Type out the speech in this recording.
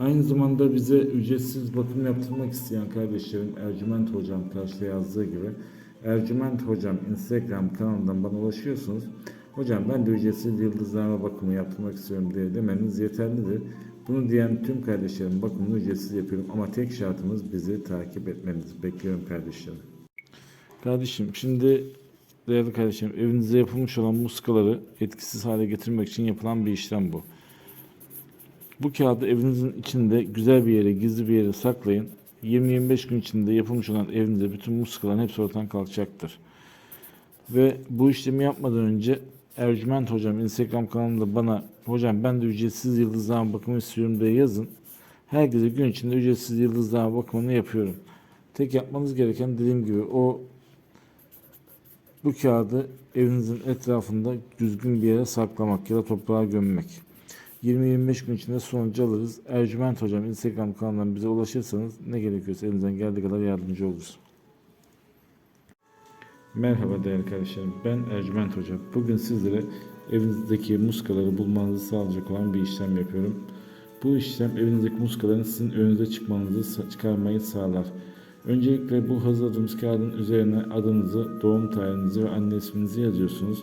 Aynı zamanda bize ücretsiz bakım yaptırmak isteyen kardeşlerim Ercüment Hocam karşıda yazdığı gibi Ercüment Hocam Instagram kanalından bana ulaşıyorsunuz. Hocam ben de ücretsiz yıldızlarma bakımı yaptırmak istiyorum diye demeniz yeterlidir. Bunu diyen tüm kardeşlerim bakımını ücretsiz yapıyorum ama tek şartımız bizi takip etmeniz. Bekliyorum kardeşlerim. Kardeşim şimdi değerli kardeşim evinizde yapılmış olan muskaları etkisiz hale getirmek için yapılan bir işlem bu. Bu kağıdı evinizin içinde güzel bir yere, gizli bir yere saklayın. 20-25 gün içinde yapılmış olan evinizde bütün muskaların hepsi ortadan kalkacaktır. Ve bu işlemi yapmadan önce Ercüment Hocam Instagram kanalında bana hocam ben de ücretsiz yıldızlama bakımı istiyorum diye yazın. Herkese gün içinde ücretsiz yıldızlama bakımını yapıyorum. Tek yapmanız gereken dediğim gibi o bu kağıdı evinizin etrafında düzgün bir yere saklamak ya da toprağa gömmek. 20-25 gün içinde sonucu alırız. Ercüment Hocam Instagram kanalından bize ulaşırsanız ne gerekiyorsa elimizden geldiği kadar yardımcı oluruz. Merhaba değerli kardeşlerim. Ben Ercüment Hoca. Bugün sizlere evinizdeki muskaları bulmanızı sağlayacak olan bir işlem yapıyorum. Bu işlem evinizdeki muskaların sizin önünüze çıkmanızı çıkarmayı sağlar. Öncelikle bu hazırladığımız kağıdın üzerine adınızı, doğum tarihinizi ve anne isminizi yazıyorsunuz.